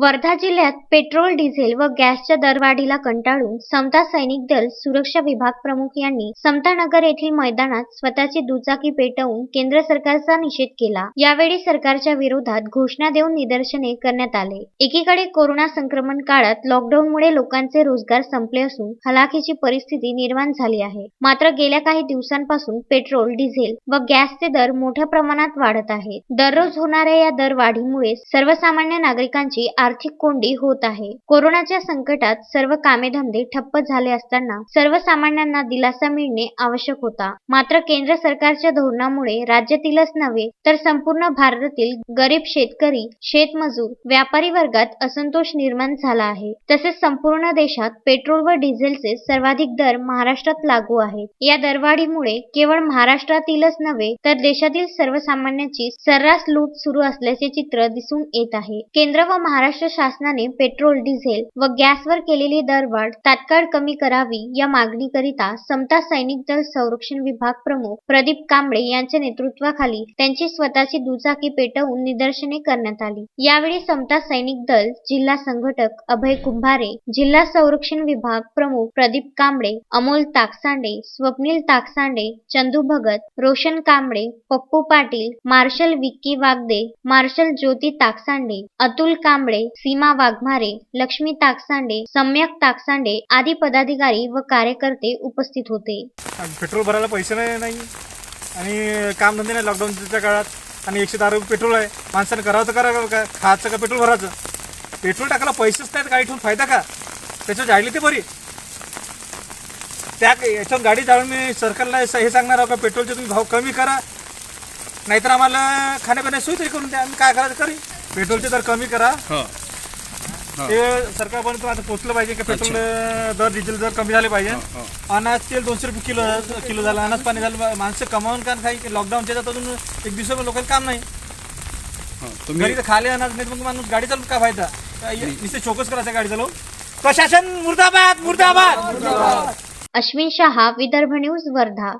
वर्धा जिल्ह्यात petrol diesel व गॅसच्या दरवाढीला कंटाळून समता सैनिक दल सुरक्षा विभाग प्रमुख यांनी समतानगर येथील मैदानात स्वतःची दुचाकी पेटवून केंद्र सरकारचा निषेध केला. यावेळी सरकारच्या विरोधात घोषणा देऊन निदर्शने करण्यात आले. एकीकडे कोरोना संक्रमण काळात लॉकडाऊनमुळे लोकांचे रोजगार संपले असून हलाखीची परिस्थिती निर्माण झाली आहे. मात्र गेल्या काही दिवसांपासून पेट्रोल डिझेल व गॅसचे दर मोठ्या प्रमाणात वाढत आहेत. दररोज होणाऱ्या या दरवाढीमुळे सर्वसामान्य नागरिकांची आर्थिक कोंडी होत आहे. कोरोनाच्या संकटात सर्व कामेधंदे ठप्प झाले असताना सर्वसामान्यांना दिलासा मिळणे आवश्यक होता. मात्र केंद्र सरकारच्या धोरणामुळे राज्यातीलच नव्हे तर संपूर्ण भारतातील गरीब शेतकरी शेतमजूर व्यापारी वर्गात असंतोष निर्माण झाला आहे. तसेच संपूर्ण देशात पेट्रोल व डिझेलचे सर्वाधिक दर महाराष्ट्रात लागू आहेत. या दरवाढीमुळे केवळ महाराष्ट्रातीलच नव्हे तर देशातील सर्वसामान्यांची सर्रास लूट सुरू असल्याचे चित्र दिसून येत आहे. केंद्र व महाराष्ट्र शासनाने पेट्रोल डिझेल व गॅसवर केलेली दरवाढ तात्काळ कमी करावी या मागणीकरिता समता सैनिक दल संरक्षण विभाग प्रमुख प्रदीप कांबळे यांच्या नेतृत्वाखाली त्यांची स्वतःची दुचाकी पेटवून निदर्शने करण्यात आली. यावेळी समता सैनिक दल जिल्हा संघटक अभय कुंभारे जिल्हा संरक्षण विभाग प्रमुख प्रदीप कांबळे अमोल ताकसांडे स्वप्नील ताकसांडे चंदू भगत रोशन कांबळे पप्पू पाटील मार्शल विक्की वागदे मार्शल ज्योती ताकसांडे अतुल कांबळे सीमा वाघमारे लक्ष्मी ताकसांडे सम्यक ताकसांडे आदी पदाधिकारी व कार्यकर्ते उपस्थित होते. पेट्रोल भरायला पैसे नाही नाही. आणि कामधंदे नाही लॉकडाऊनच्या काळात. आणि एकशे दहा रुपये पेट्रोल आहे. माणसानं करावं तर करा का खायचं का पेट्रोल भरायचं? पेट्रोल टाकायला पैसेच नाहीत गाडी ठेवून फायदा का? त्याच्यावर जाळली ते बरी. त्या याच्यावर गाडी जाळून मी सरकारला हे सांगणार आहो का पेट्रोलचे तुम्ही भाव कमी करा. नाहीतर आम्हाला खाण्यापिण्या सोय तरी करून द्या. आम्ही काय करायचं करी? पेट्रोलचे दर कमी करा. हो. ते सरकारपर्यंत आता पोहोचलं पाहिजे की पेट्रोल दर डिझेल दर कमी झाले पाहिजे. हो. अनाज तेल दोनशे रुपये किलो किलो झालं. अनाज पाणी झालं. माणसं कमावून का काही लॉकडाऊनच्या अजून एक दिवस लोकांना काम नाही. हो. तुम्ही घरी तर खाले अनाज नाही मग माणूस गाडी चालून काय फायदा? नुसते चोकस करायचं गाडी चालवून? प्रशासन मुर्दाबाद मुर्दाबाद! अश्विन शहा विदर्भ न्यूज वर्धा.